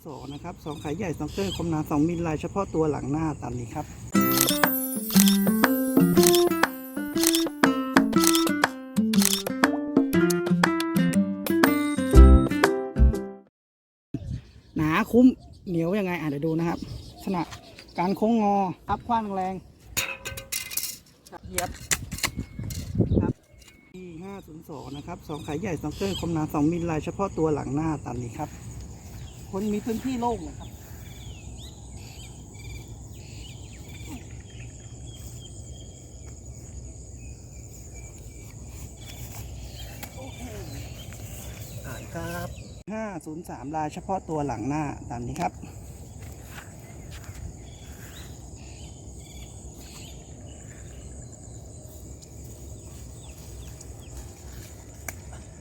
502นะครับสองขายใหญ่สองเกอร์คมหนา2มิลลายเฉพาะตัวหลังหน้าตามนี้ครับหนาคุ้มเหนียวยังไงอะเดี๋ยวดูนะครับลักษณะการโค้งงออัพคว้างแรงเหยียบครับที่502 นะครับสองขายใหญ่สองเกอร์คมหนา2มิลลายเฉพาะตัวหลังหน้าตามนี้ครับ คนมีพื้นที่โล่งนะครับโอเคอ่านครับ503 ลายเฉพาะตัวหลังหน้าตามนี้ครับ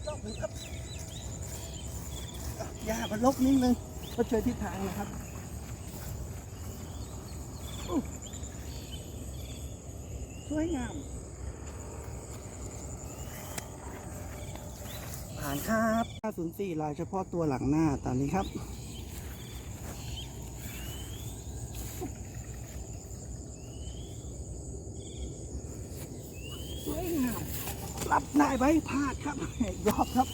รอบหนึ่งครับ ยามันลกนิดนึงก็เจอทิศทางนะครับสวยงาม ผ่านครับ504ลายเฉพาะตัวหลังหน้าตามนี้ครับสวยงามรับได้ไหมพลาดครับอีกรอบครับ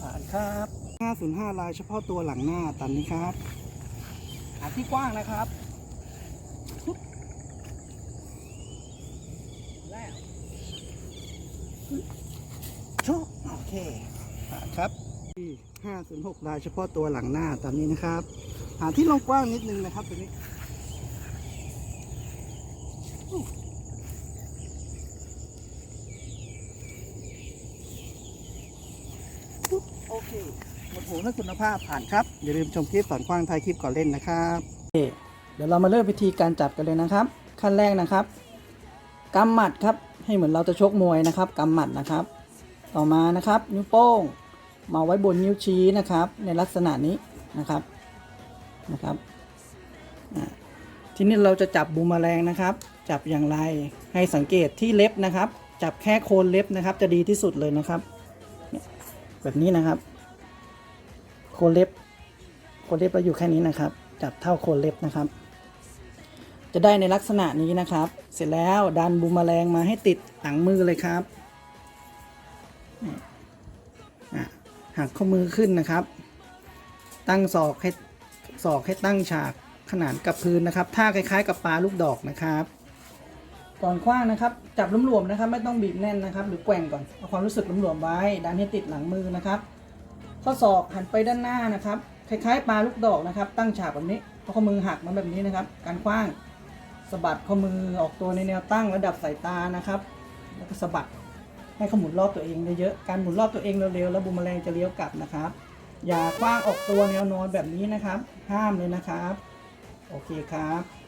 ผ่าน ครับ 505 ลายเฉพาะตัวหลังหน้าตามนี้ครับหาที่กว้างนะครับปุ๊บแล้วโชคโอเคผ่านครับที่506 ลายเฉพาะตัวหลังหน้าตามนี้นะครับ หาที่ลงกว้างนิดนึงนะครับตัวนี้อู้ปุ๊บโอเค หมดหูและคุณภาพผ่านครับอย่าลืมชมคลิปสอนกว้างท้ายคลิปก่อนเล่นนะครับเดี๋ยวเรามาเริ่มวิธีการจับกันเลยนะครับ ขั้นแรกนะครับกำหมัดครับให้เหมือนเราจะชกมวยนะครับกำหมัดนะครับ ต่อมานะครับ นิ้วโป้งมาไว้บนนิ้วชี้นะครับ ในลักษณะนี้นะครับนะครับทีนี้เราจะจับบูมแมลงนะครับ จับอย่างไรให้สังเกตที่เล็บนะครับ จับแค่โคนเล็บนะครับ จะดีที่สุดเลยนะครับ แบบนี้นะครับ คนเล็บโคนเล็บเราอยู่แค่นี้นะครับ จับเท่าโคนเล็บนะครับ จะได้ในลักษณะนี้นะครับ เสร็จแล้วดันบูมแมลงมาให้ติดหลังมือเลยครับหักข้อมือขึ้นนะครับ ตั้งศอกให้ศอกให้ตั้งฉากขนานกับพื้นนะครับท่าคล้าย ๆ กับปลาลูกดอกนะครับก่อนคว้างนะครับ จับหลวมๆนะครับ ไม่ต้องบีบแน่นนะครับ หรือแกว่งก่อนเอาความรู้สึกหลวมๆไว้ดันให้ติดหลังมือนะครับ ข้อศอกหันไปด้านหน้านะครับ คล้ายๆปลาลูกดอกนะครับ ตั้งฉากแบบนี้เอาข้อมือหักมาแบบนี้นะครับ การคว้างสะบัดข้อมือออกตัวในแนวตั้งระดับสายตานะครับ แล้วก็สะบัดให้เขาหมุนรอบตัวเองเยอะๆการหมุนรอบตัวเองเร็วๆแล้วบูมแมลงจะเลี้ยวกลับนะครับ อย่าคว้างออกตัวแนวนอนแบบนี้นะครับ ห้ามเลยนะครับ โอเคครับ